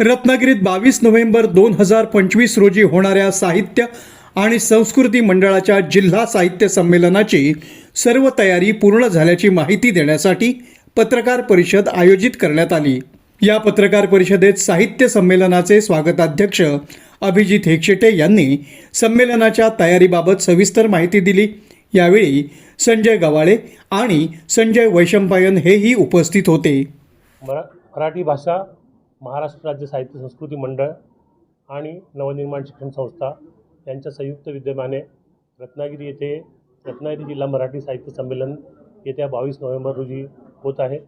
रत्नागिरीत बावीस नोव्हेंबर दोन हजार पंचवीस रोजी होणाऱ्या साहित्य आणि संस्कृती मंडळाच्या जिल्हा साहित्य संमेलनाची सर्व तयारी पूर्ण झाल्याची माहिती देण्यासाठी पत्रकार परिषद आयोजित करण्यात आली. या पत्रकार परिषदेत साहित्य संमेलनाचे स्वागताध्यक्ष अभिजित हेक्षेटे यांनी संमेलनाच्या तयारीबाबत सविस्तर माहिती दिली. यावेळी संजय गवाळे आणि संजय वैशंपायन हेही उपस्थित होते. मराठी भाषा महाराष्ट्र राज्य साहित्य संस्कृती मंडळ आणि नवनिर्माण शिक्षण संस्था यांच्या संयुक्त विद्यमाने रत्नागिरी येथे रत्नागिरी जिल्हा मराठी साहित्य संमेलन येत्या बावीस नोव्हेंबर रोजी होत आहे.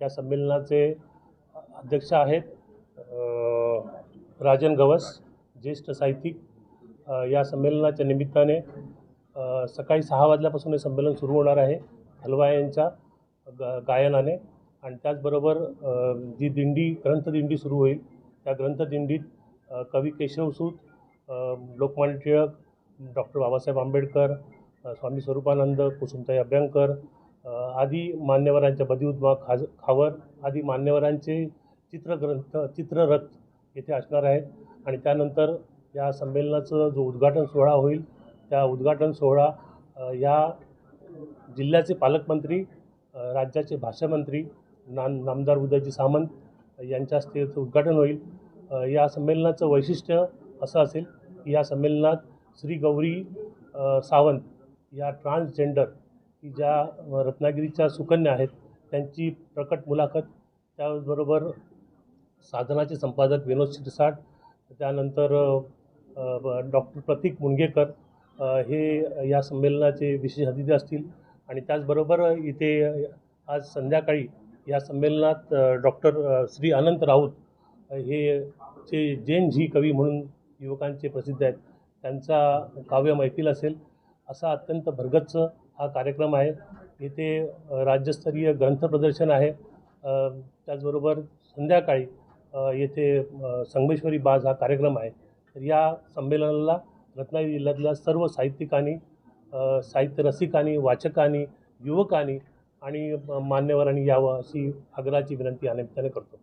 या संमेलनाचे अध्यक्ष आहेत राजन गवस ज्येष्ठ साहित्यिक. या संमेलनाच्या निमित्ताने सकाळी सहा वाजल्यापासून हे संमेलन सुरू होणार आहे. हलवा यांच्या ग गायनाने. आणि त्याचबरोबर जी दिंडी ग्रंथदिंडी सुरू होईल त्या ग्रंथदिंडीत कवी केशवसूत लोकमान्य टिळक डॉक्टर बाबासाहेब आंबेडकर स्वामी स्वरूपानंद कुसुमताई अभ्यंकर आदी मान्यवरांच्या बदिउद्मा खाज खावर आदी मान्यवरांचे चित्रग्रंथ चित्ररथ येथे असणार आहेत. आणि त्यानंतर या संमेलनाचं जो उद्घाटन सोहळा होईल त्या उद्घाटन सोहळा या जिल्ह्याचे पालकमंत्री राज्याचे भाषामंत्री नाम नामदार उदयजी सामंत यांच्या हस्ते उद्घाटन होईल. या संमेलनाचं वैशिष्ट्य असं असेल की या संमेलनात श्री गौरी सावंत या ट्रान्सजेंडर की ज्या रत्नागिरीच्या सुकन्या आहेत त्यांची प्रकट मुलाखत त्याचबरोबर साधनाचे संपादक विनोद शिरसाट त्यानंतर डॉक्टर प्रतीक मुणगेकर हे या संमेलनाचे विशेष अतिथी असतील. आणि त्याचबरोबर इथे आज संध्याकाळी या संमेलनात डॉक्टर श्री अनंत राऊत हे जे जैन झी कवी म्हणून युवकांचे प्रसिद्ध आहेत त्यांचा काव्य मैफिल असेल असा अत्यंत भरगच्च हा कार्यक्रम आहे. येथे राज्यस्तरीय ग्रंथ प्रदर्शन आहे. त्याचबरोबर संध्याकाळी येथे संगमेश्वरी बाज हा कार्यक्रम आहे. तर या संमेलनाला रत्नागिरी जिल्ह्यातल्या सर्व साहित्यिकांनी साहित्य रसिकांनी वाचकांनी युवकांनी आणि मान्यवरांनी यावं अशी आग्रहाची विनंती या त्याने करतो.